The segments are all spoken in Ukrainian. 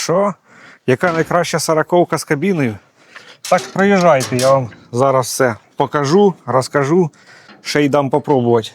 Що? Яка найкраща сороковка з кабіною? Так проїжджайте, я вам зараз все покажу, розкажу, ще й дам попробувати.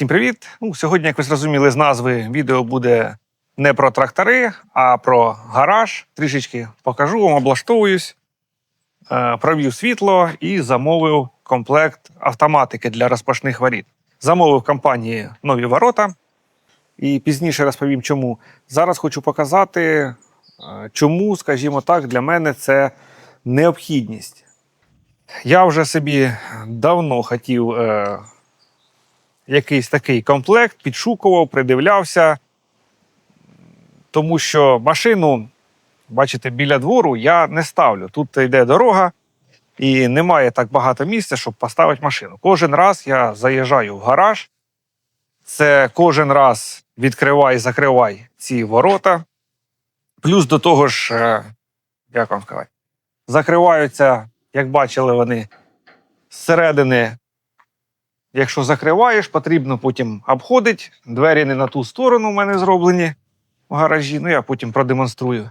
Всім привіт! Ну, сьогодні, як ви зрозуміли з назви, відео буде не про трактори, а про гараж. Трішечки покажу вам, облаштовуюсь, е, провів світло і замовив комплект автоматики для розпашних воріт. Замовив компанії нові ворота. І пізніше розповім, чому. Зараз хочу показати, е, чому, скажімо так, для мене це необхідність. Я вже собі давно хотів. Якийсь такий комплект, підшукував, придивлявся. Тому що машину, бачите, біля двору я не ставлю. Тут йде дорога, і немає так багато місця, щоб поставити машину. Кожен раз я заїжджаю в гараж. Це кожен раз відкривай, закривай ці ворота. Плюс до того ж, е, як вам сказати, закриваються, як бачили вони, зсередини Якщо закриваєш, потрібно потім обходити. Двері не на ту сторону в мене зроблені в гаражі. Ну, я потім продемонструю.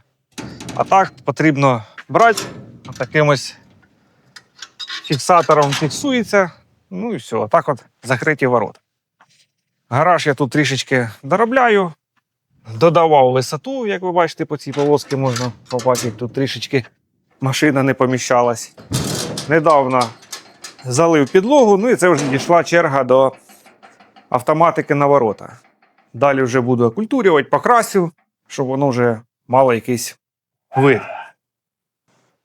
А так потрібно брати таким ось фіксатором фіксується. Ну і все, отак от закриті ворота. Гараж я тут трішечки доробляю. Додавав висоту, як ви бачите, по цій полоски можна побачити. Тут трішечки машина не поміщалась. Недавно залив підлогу, ну і це вже дійшла черга до автоматики на ворота. Далі вже буду окультурювати, покрасю, щоб воно вже мало якийсь вид.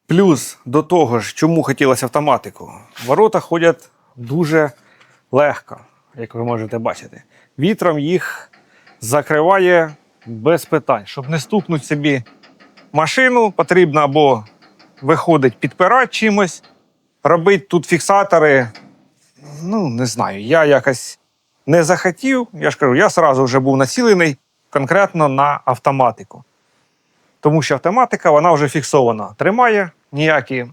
Плюс до того ж, чому хотілося автоматику, ворота ходять дуже легко, як ви можете бачити. Вітром їх закриває без питань. Щоб не стукнути собі машину, потрібно або виходить підпирати чимось, робити тут фіксатори, ну, не знаю, я якось не захотів. Я ж кажу, я сразу вже був націлений конкретно на автоматику. Тому що автоматика вона вже фіксована. Тримає ніякі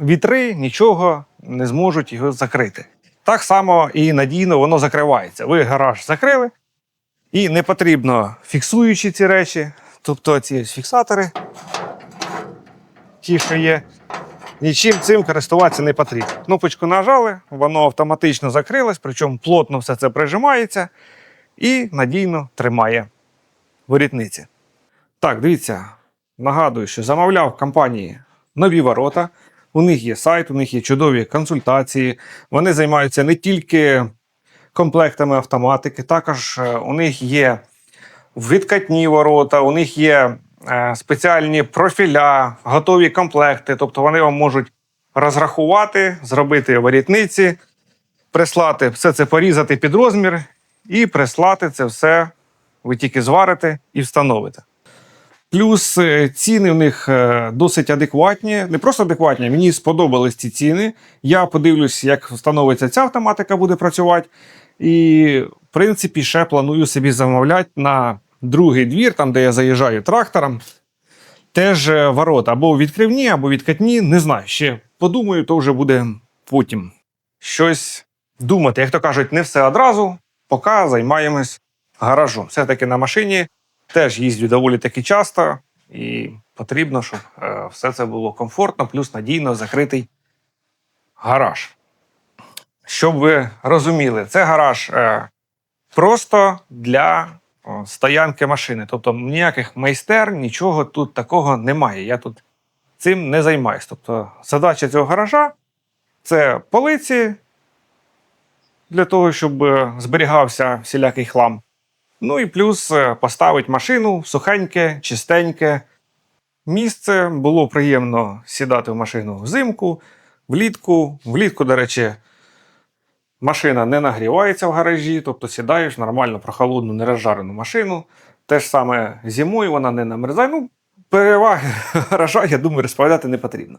вітри, нічого не зможуть його закрити. Так само і надійно воно закривається. Ви гараж закрили, і не потрібно фіксуючи ці речі, тобто ці фіксатори, ті, що є, нічим цим користуватися не потрібно. Кнопочку нажали, воно автоматично закрилось, причому плотно все це прижимається і надійно тримає ворітниці. Так, дивіться, нагадую, що замовляв компанії нові ворота. У них є сайт, у них є чудові консультації. Вони займаються не тільки комплектами автоматики, також е, у них є відкатні ворота, у них є спеціальні профіля, готові комплекти. Тобто вони вам можуть розрахувати, зробити ворітниці, прислати все це порізати під розмір і прислати це все. Ви тільки зварите і встановите. Плюс е, ціни в них е, досить адекватні, не просто адекватні, мені сподобались ці ціни. Я подивлюсь, як встановиться ця автоматика буде працювати. І, в принципі, ще планую собі замовляти на другий двір, там, де я заїжджаю трактором. Теж е, ворота або відкривні, або відкатні. Не знаю. Ще подумаю, то вже буде потім щось думати. Як то кажуть, не все одразу, поки займаємось гаражом. Все-таки на машині теж їздю доволі таки часто, і потрібно, щоб е, все це було комфортно, плюс надійно закритий гараж. Щоб ви розуміли, це гараж е, просто для стоянки машини. Тобто ніяких майстер, нічого тут такого немає. Я тут цим не займаюсь. Тобто, задача цього гаража це полиці для того, щоб е, зберігався всілякий хлам. Ну і плюс е, поставить машину сухеньке, чистеньке. Місце було приємно сідати в машину взимку, влітку. Влітку, до речі, машина не нагрівається в гаражі, тобто сідаєш нормально прохолодну, нерозжарену машину. Те ж саме зимою вона не намерзає. Ну, переваги гаража, я думаю, розповідати не потрібно.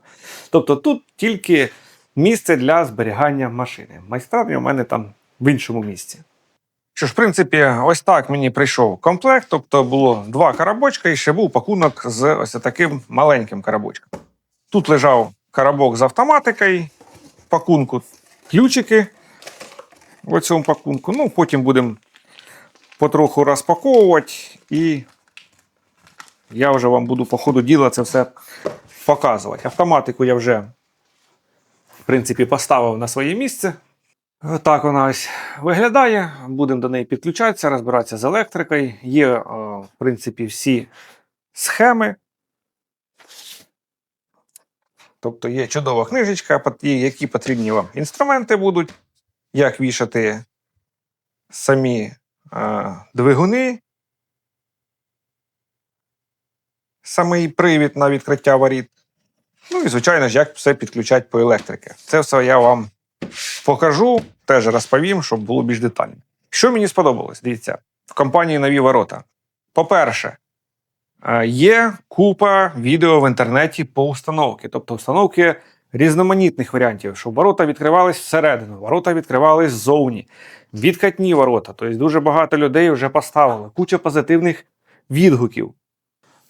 Тобто тут тільки місце для зберігання машини. Майстерня у мене там в іншому місці. Що ж, в принципі, ось так мені прийшов комплект. Тобто було два коробочка і ще був пакунок з ось таким маленьким коробочком. Тут лежав коробок з автоматикою, пакунку ключики в цьому пакунку. Ну, потім будемо потроху розпаковувати і я вже вам буду по ходу діла це все показувати. Автоматику я вже, в принципі, поставив на своє місце. Так вона ось виглядає. Будемо до неї підключатися, розбиратися з електрикою. Є, е, в принципі, всі схеми. Тобто є чудова книжечка, які потрібні вам інструменти будуть, як вішати самі е, двигуни, самий привід на відкриття воріт. Ну і, звичайно ж, як все підключати по електрики. Це все я вам покажу, теж розповім, щоб було більш детально. Що мені сподобалось, дивіться, в компанії нові ворота. По-перше, е, є купа відео в інтернеті по установці, тобто установки різноманітних варіантів, щоб ворота відкривались всередину, ворота відкривались ззовні, відкатні ворота. Тобто дуже багато людей вже поставили, куча позитивних відгуків.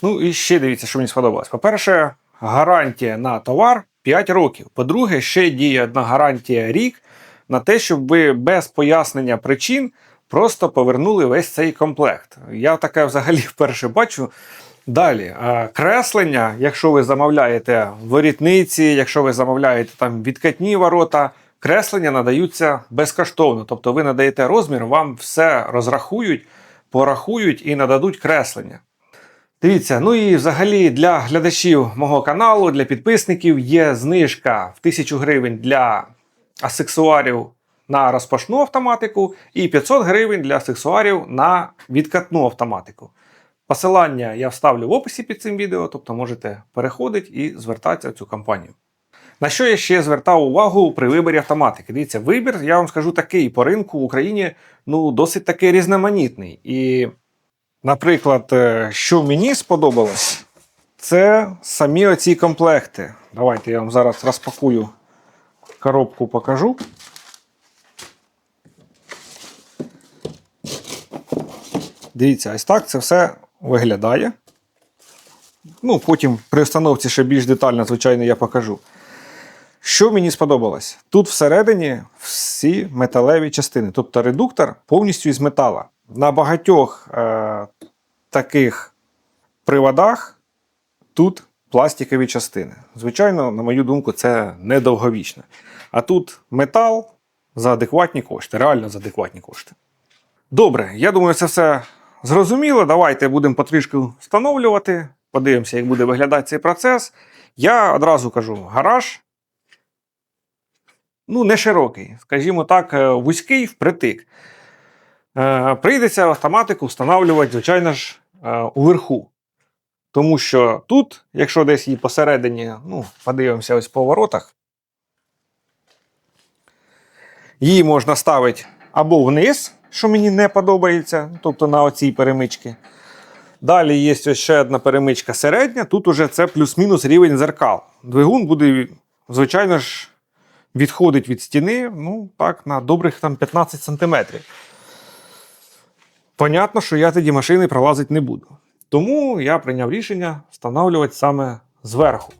Ну і ще дивіться, що мені сподобалось. По-перше, гарантія на товар 5 років. По-друге, ще діє одна гарантія рік на те, щоб ви без пояснення причин просто повернули весь цей комплект. Я таке взагалі вперше бачу. Далі, е, креслення, якщо ви замовляєте ворітниці, якщо ви замовляєте там відкатні ворота, креслення надаються безкоштовно. Тобто ви надаєте розмір, вам все розрахують, порахують і нададуть креслення. Дивіться, ну і взагалі для глядачів мого каналу, для підписників є знижка в 1000 гривень для асексуарів на розпашну автоматику і 500 гривень для аксесуарів на відкатну автоматику. Посилання я вставлю в описі під цим відео, тобто можете переходити і звертатися в цю компанію. На що я ще звертав увагу при виборі автоматики? Дивіться, вибір, я вам скажу такий, по ринку в Україні ну, досить таки різноманітний. І Наприклад, е, що мені сподобалось, це самі оці комплекти. Давайте я вам зараз розпакую коробку, покажу. Дивіться, ось так це все виглядає. Ну, потім при установці ще більш детально, звичайно, я покажу. Що мені сподобалось? Тут всередині всі металеві частини, тобто редуктор повністю із метала. На багатьох е, таких приводах тут пластикові частини. Звичайно, на мою думку, це недовговічно. А тут метал за адекватні кошти, реально за адекватні кошти. Добре, я думаю, це все зрозуміло. Давайте будемо потрішку встановлювати. Подивимося, як буде виглядати цей процес. Я одразу кажу: гараж. Ну, не широкий, скажімо так, е, вузький впритик. Е, Прийдеться автоматику встановлювати, звичайно ж, е, уверху. Тому що тут, якщо десь її посередині, ну, подивимося ось по воротах, її можна ставити або вниз, що мені не подобається, тобто на оцій перемичці. Далі є ще одна перемичка середня, тут уже це плюс-мінус рівень зеркал. Двигун буде, звичайно ж, відходить від стіни, ну, так, на добрих там 15 см. Понятно, що я тоді машини пролазити не буду. Тому я прийняв рішення встановлювати саме зверху.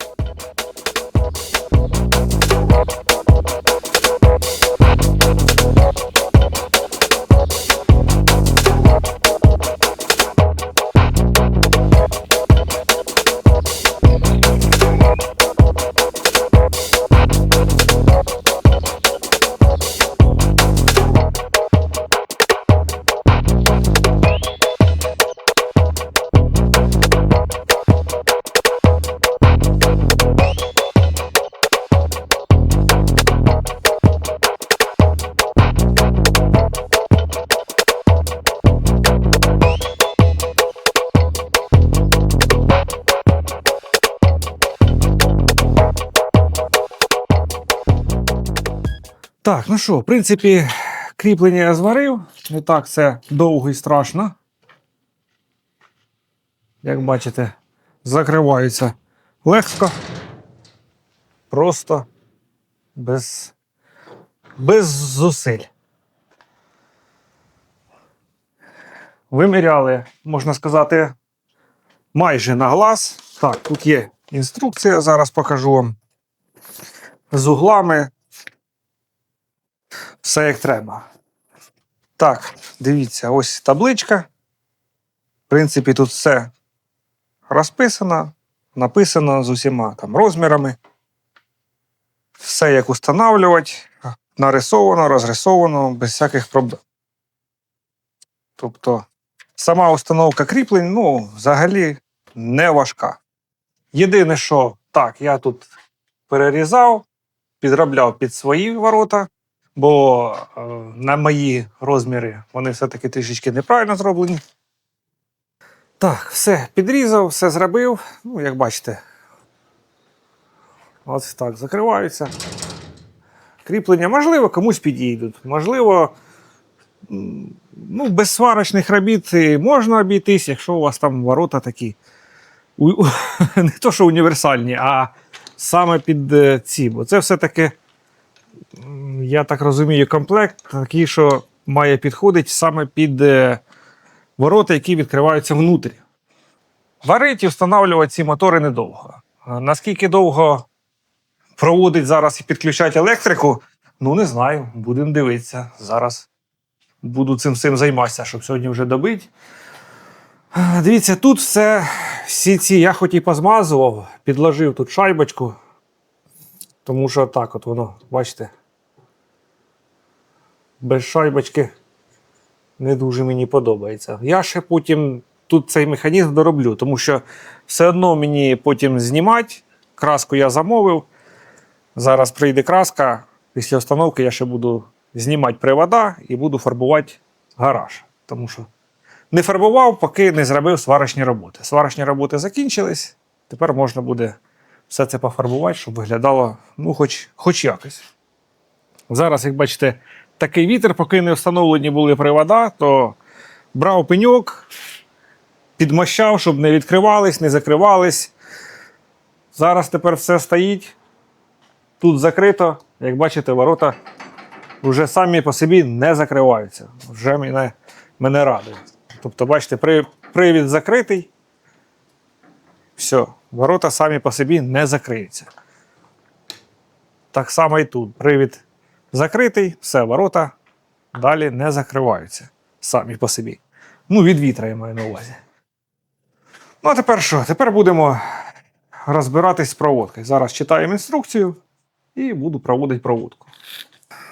Що, в принципі, кріплення я зварив. Не так це довго і страшно. Як бачите, закриваються легко, просто без, без зусиль. Виміряли, можна сказати, майже на глаз. Так, тут є інструкція, зараз покажу вам з углами. Все як треба. Так, дивіться, ось табличка. В принципі, тут все розписано, написано з усіма там розмірами. Все як устанавлювати, нарисовано, розрисовано, без всяких проблем. Тобто, сама установка кріплень, ну, взагалі не важка. Єдине, що так, я тут перерізав, підробляв під свої ворота, бо е, на мої розміри вони все-таки трішечки неправильно зроблені. Так, все, підрізав, все зробив. Ну, як бачите, ось так закриваються. Кріплення, можливо, комусь підійдуть. Можливо, ну, без сварочних робіт можна обійтись, якщо у вас там ворота такі. Не то, що універсальні, а саме під е, ці. Бо це все-таки, я так розумію, комплект такий, що має підходити саме під е, ворота, які відкриваються внутрі. Варити і встановлювати ці мотори недовго. Наскільки довго проводить зараз і підключати електрику, ну не знаю, будемо дивитися. Зараз буду цим всім займатися, щоб сьогодні вже добити. Дивіться, тут все, всі ці, я хоч і позмазував, підложив тут шайбочку, тому що так от воно, бачите, без шайбочки не дуже мені подобається. Я ще потім тут цей механізм дороблю, тому що все одно мені потім знімати. Краску я замовив. Зараз прийде краска. Після установки я ще буду знімати привода і буду фарбувати гараж. Тому що не фарбував, поки не зробив сварочні роботи. Сварочні роботи закінчились. Тепер можна буде все це пофарбувати, щоб виглядало ну, хоч, хоч якось. Зараз, як бачите, такий вітер, поки не встановлені були привода, то брав пеньок, підмощав, щоб не відкривались, не закривались. Зараз тепер все стоїть. Тут закрито, як бачите, ворота вже самі по собі не закриваються. Вже мене, мене радує. Тобто, бачите, при, привід закритий. Все, ворота самі по собі не закриються. Так само і тут. Привід закритий, все, ворота далі не закриваються самі по собі. Ну, від вітра я маю на увазі. Ну, а тепер що? Тепер будемо розбиратись з проводкою. Зараз читаємо інструкцію і буду проводити проводку.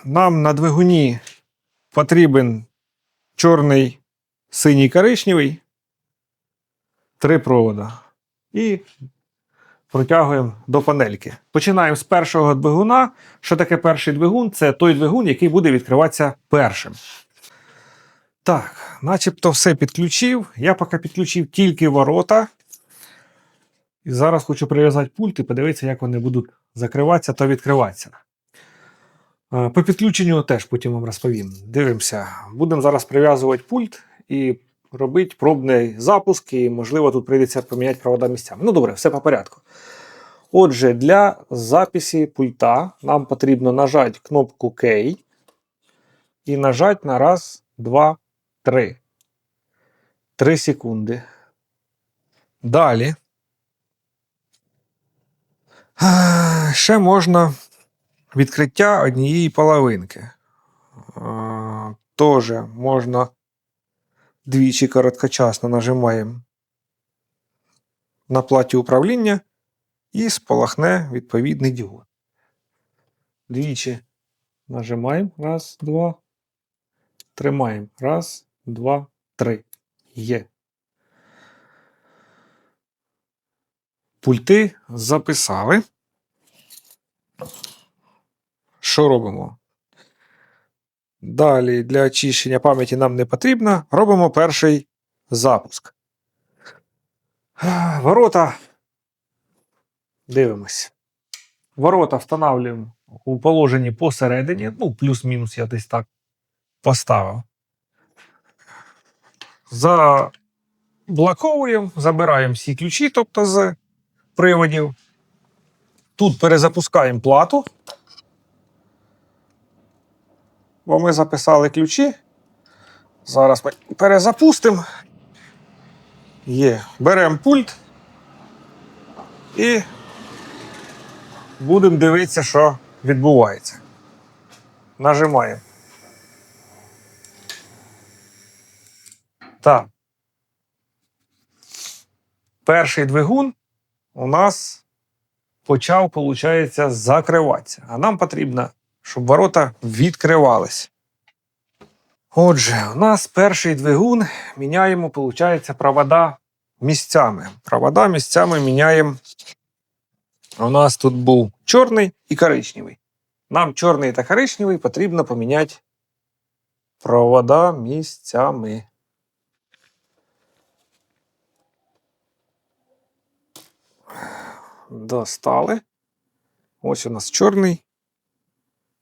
Нам на двигуні потрібен чорний, синій коричневий, три провода. І протягуємо до панельки. Починаємо з першого двигуна. Що таке перший двигун? Це той двигун, який буде відкриватися першим. Так, начебто все підключив. Я поки підключив тільки ворота. І зараз хочу прив'язати пульт і подивитися, як вони будуть закриватися та відкриватися. Е, По підключенню теж потім вам розповім. Дивимося. Будемо зараз прив'язувати пульт і робити пробний запуск, і, можливо, тут прийдеться поміняти провода місцями. Ну, добре, все по порядку. Отже, для записі пульта нам потрібно нажати кнопку K і нажати на раз, два, три. Три секунди. Далі. Ще можна відкриття однієї половинки. Теж можна двічі короткочасно нажимаємо на платі управління і спалахне відповідний діод. Двічі нажимаємо. Раз, два. Тримаємо. Раз, два, три. Є. Пульти записали. Що робимо? Далі для очищення пам'яті нам не потрібно. Робимо перший запуск. Ворота. Дивимось. Ворота встановлюємо у положенні посередині. Ну, плюс-мінус я десь так поставив. За Блоковуємо, забираємо всі ключі, тобто з приводів. Тут перезапускаємо плату. Бо ми записали ключі. Зараз ми перезапустимо. Є. Беремо пульт і будемо дивитися, що відбувається. Нажимаємо. Так. Перший двигун у нас почав, виходить, закриватися. А нам потрібно, щоб ворота відкривались. Отже, у нас перший двигун міняємо, виходить, провода місцями. Провода місцями міняємо. У нас тут був чорний і коричневий. Нам чорний та коричневий потрібно поміняти провода місцями. Достали. Ось у нас чорний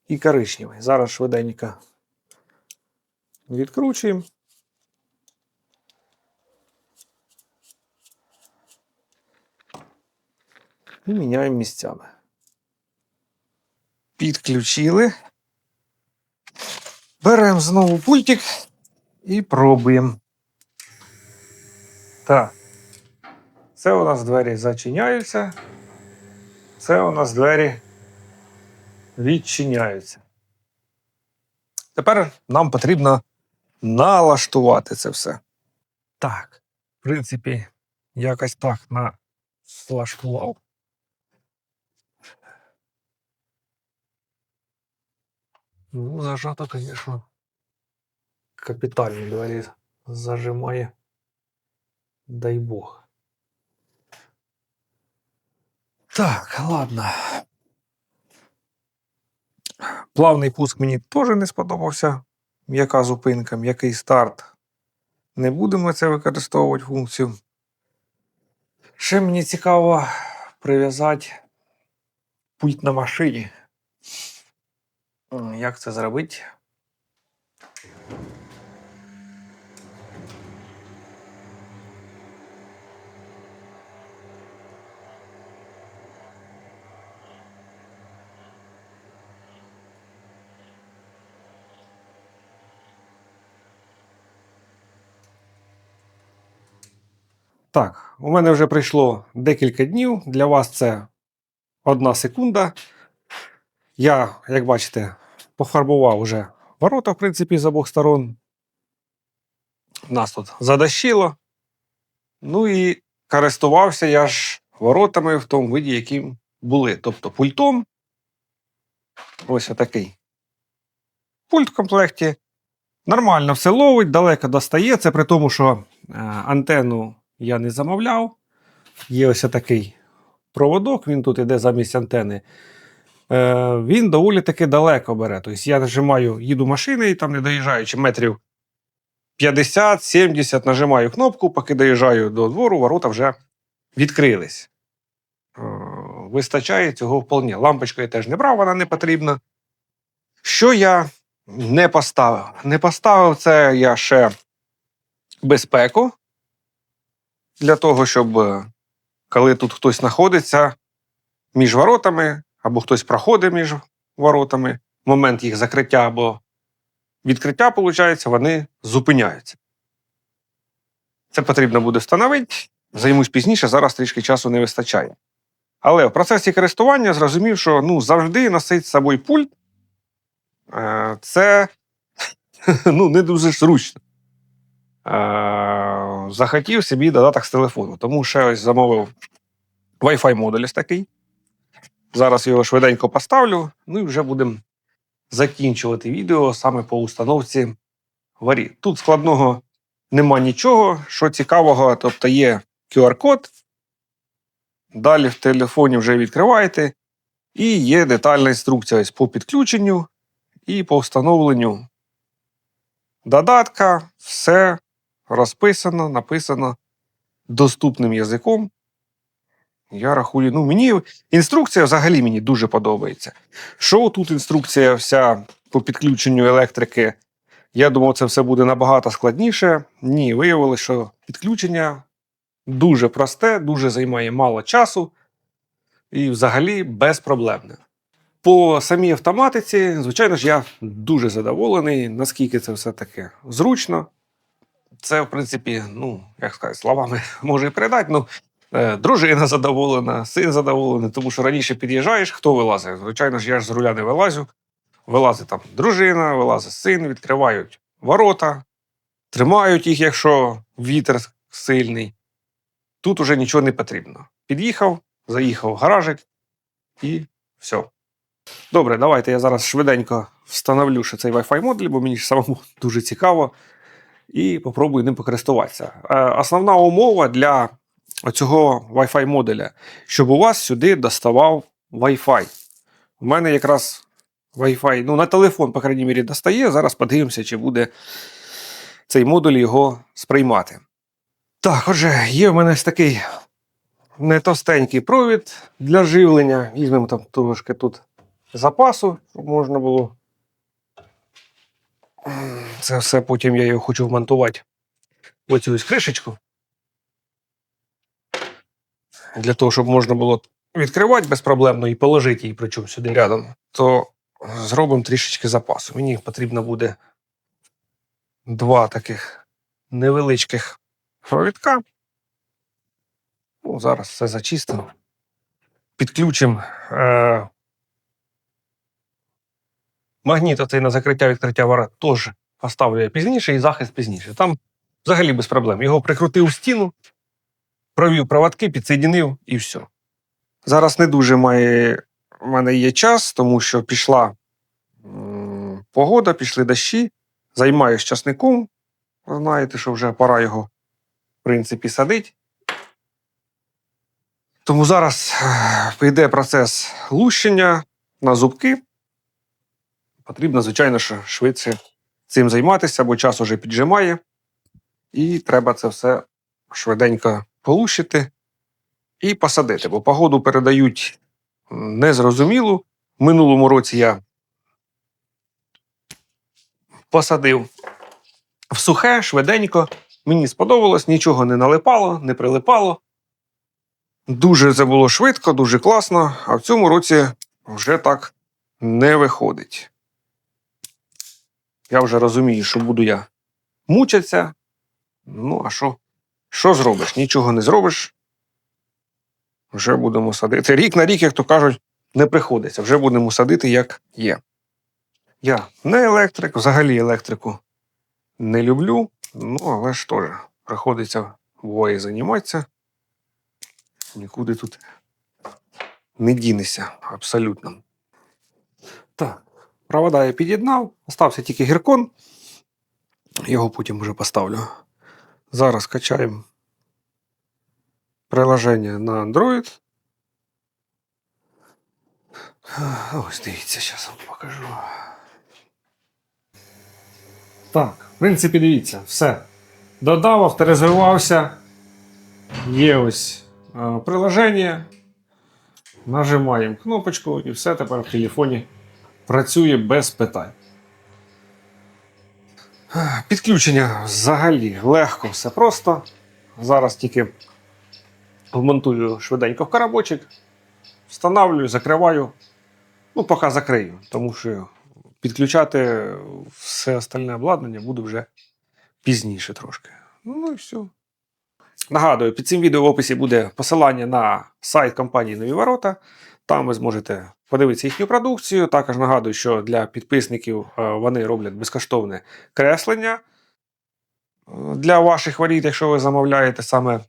і коричневий. Зараз швиденько відкручуємо. І міняємо місцями. Підключили. Беремо знову пультик і пробуємо. Так. Це у нас двері зачиняються. Це у нас двері відчиняються. Тепер нам потрібно налаштувати це все. Так, в принципі, якось так налаштував. Ну, зажато, звісно. Капітальні двері зажимає. Дай Бог. Так, ладно. Плавний пуск мені теж не сподобався. М'яка зупинка, м'який старт. Не будемо це використовувати функцію. Ще мені цікаво прив'язати пульт на машині. Як це зробити? Так, у мене вже пройшло декілька днів. Для вас це одна секунда. Я, як бачите, пофарбував уже ворота, в принципі, з обох сторон. Нас тут задощило. Ну і користувався я ж воротами в тому виді, яким були. Тобто пультом. Ось отакий. Пульт в комплекті. Нормально все ловить, далеко достає. Це при тому, що е, антенну я не замовляв. Є ось такий проводок, він тут іде замість антени. Е, він доволі таки далеко бере. Тобто я нажимаю, їду машиною, там не доїжджаючи метрів 50-70, нажимаю кнопку, поки доїжджаю до двору, ворота вже відкрились. Е, вистачає цього вполне. Лампочку я теж не брав, вона не потрібна. Що я не поставив? Не поставив це я ще безпеку для того, щоб е, коли тут хтось знаходиться між воротами, або хтось проходить між воротами, в момент їх закриття або відкриття, виходить, вони зупиняються. Це потрібно буде встановити. Займусь пізніше, зараз трішки часу не вистачає. Але в процесі користування зрозумів, що ну, завжди носити з собою пульт е, це ну, не дуже зручно. Е, захотів собі додаток з телефону, тому ще ось замовив Wi-Fi модуль такий. Зараз його швиденько поставлю, ну і вже будемо закінчувати відео саме по установці варі. Тут складного нема нічого, що цікавого, тобто є QR-код. Далі в телефоні вже відкриваєте, і є детальна інструкція ось по підключенню і по встановленню додатка. Все розписано, написано доступним язиком. Я рахую, ну мені інструкція взагалі мені дуже подобається. Що тут інструкція вся по підключенню електрики? Я думав, це все буде набагато складніше. Ні, виявилося, що підключення Дуже просте, дуже займає мало часу і взагалі безпроблемне. По самій автоматиці, звичайно ж, я дуже задоволений, наскільки це все таки зручно. Це, в принципі, ну, як сказати, словами може і передати. Ну, е, дружина задоволена, син задоволений, тому що раніше під'їжджаєш, хто вилазить? Звичайно ж, я ж з руля не вилазю. Вилазить там дружина, вилазить син, відкривають ворота, тримають їх, якщо вітер сильний. Тут уже нічого не потрібно. Під'їхав, заїхав в гаражик і все. Добре, давайте я зараз швиденько встановлю ще цей Wi-Fi модуль, бо мені ж самому дуже цікаво. І попробую ним покористуватися. Е, Основна умова для цього Wi-Fi модуля, щоб у вас сюди доставав Wi-Fi. У мене якраз Wi-Fi, ну, на телефон, по крайній мірі, достає. Зараз подивимося, чи буде цей модуль його сприймати. Так, отже, є в мене ось такий не товстенький провід для живлення. Візьмемо там трошки тут запасу, щоб можна було. Це все потім я його хочу вмонтувати в оцю ось кришечку. Для того, щоб можна було відкривати безпроблемно і положити її, причому сюди рядом, то зробимо трішечки запасу. Мені потрібно буде два таких невеличких провідка. Ну, зараз все зачистимо. Підключимо е- магніт оцей на закриття відкриття ворот теж поставлю я пізніше і захист пізніше. Там взагалі без проблем. Його прикрутив в стіну, провів проводки, підсоєдинив і все. Зараз не дуже має в мене є час, тому що пішла погода, пішли дощі. Займаюсь часником. Знаєте, що вже пора його, в принципі, садити. Тому зараз е, йде процес лущення на зубки. Потрібно, звичайно, швидше цим займатися, бо час уже піджимає. І треба це все швиденько полущити і посадити, бо погоду передають незрозумілу. В минулому році я посадив в сухе, швиденько. Мені сподобалось, нічого не налипало, не прилипало. Дуже це було швидко, дуже класно, а в цьому році вже так не виходить. Я вже розумію, що буду я мучитися. Ну, а що? Що зробиш? Нічого не зробиш. Вже будемо садити. Рік на рік, як то кажуть, не приходиться. Вже будемо садити, як є. Я не електрик, взагалі електрику не люблю, ну, але ж теж приходиться буває займатися. Нікуди тут не дінешся абсолютно. Так, провода я під'єднав, остався тільки гіркон. Його потім вже поставлю. Зараз качаємо приложення на Android. Ось дивіться, зараз вам покажу. Так, в принципі, дивіться, все. Додав, авторизувався. Є ось е, приложення. Нажимаємо кнопочку і все тепер в телефоні Працює без питань. Підключення взагалі легко, все просто. Зараз тільки вмонтую швиденько в коробочок, встановлюю, закриваю. Ну, поки закрию, тому що підключати все остальне обладнання буду вже пізніше трошки. Ну і все. Нагадую, під цим відео в описі буде посилання на сайт компанії Нові Ворота. Там ви зможете подивитися їхню продукцію. Також нагадую, що для підписників е, вони роблять безкоштовне креслення е, для ваших воріт, якщо ви замовляєте саме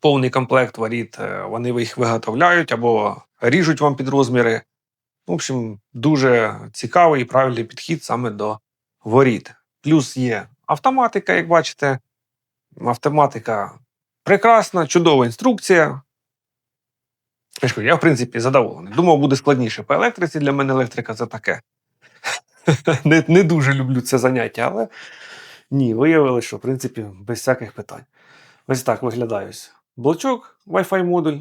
повний комплект воріт, е, вони їх виготовляють або ріжуть вам під розміри. В общем, дуже цікавий і правильний підхід саме до воріт. Плюс є автоматика, як бачите. Автоматика прекрасна, чудова інструкція. Кажу, я, в принципі, задоволений. Думав, буде складніше по електриці. Для мене електрика це таке. не, не дуже люблю це заняття, але ні, виявилося, що в принципі без всяких питань. Ось так виглядає ось блочок, Wi-Fi модуль.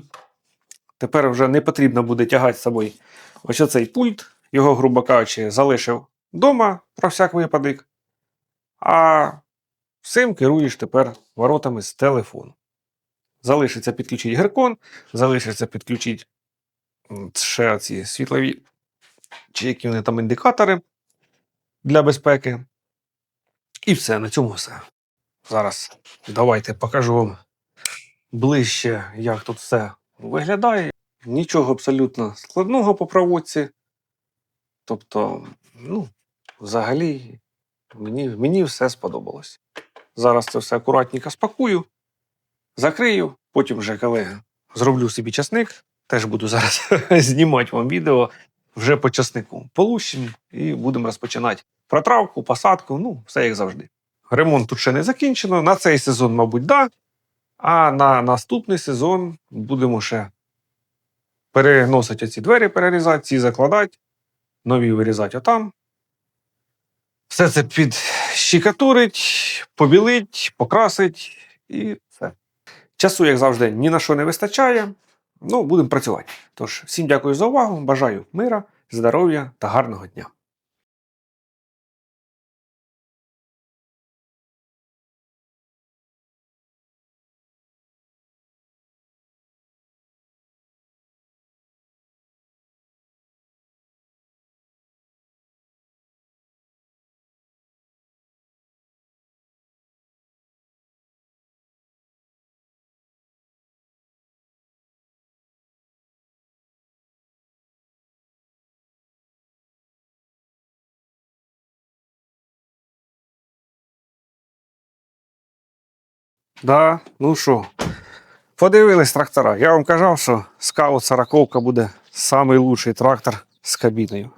Тепер вже не потрібно буде тягати з собою ось оцей пульт. Його, грубо кажучи, залишив вдома про всяк випадок. А всім керуєш тепер воротами з телефону. Залишиться підключити геркон, залишиться підключити ще ці світлові, чи які вони там індикатори для безпеки. І все, на цьому все. Зараз давайте покажу вам ближче, як тут все виглядає. Нічого абсолютно складного по проводці. Тобто, ну, взагалі, мені, мені все сподобалось. Зараз це все акуратненько спакую, закрию, потім вже коли зроблю собі часник, теж буду зараз знімати вам відео вже по часнику. Полущимо і будемо розпочинати протравку, посадку, ну, все як завжди. Ремонт тут ще не закінчено. На цей сезон, мабуть, да. А на наступний сезон будемо ще переносити ці двері, перерізати, ці закладати, нові вирізати отам. Все це підщикатурить, побілить, покрасить і. Часу, як завжди, ні на що не вистачає. Ну, будемо працювати. Тож, всім дякую за увагу. Бажаю мира, здоров'я та гарного дня. Да, ну що, подивились трактора. Я вам казав, що скаут 40 буде найкращий трактор з кабіною.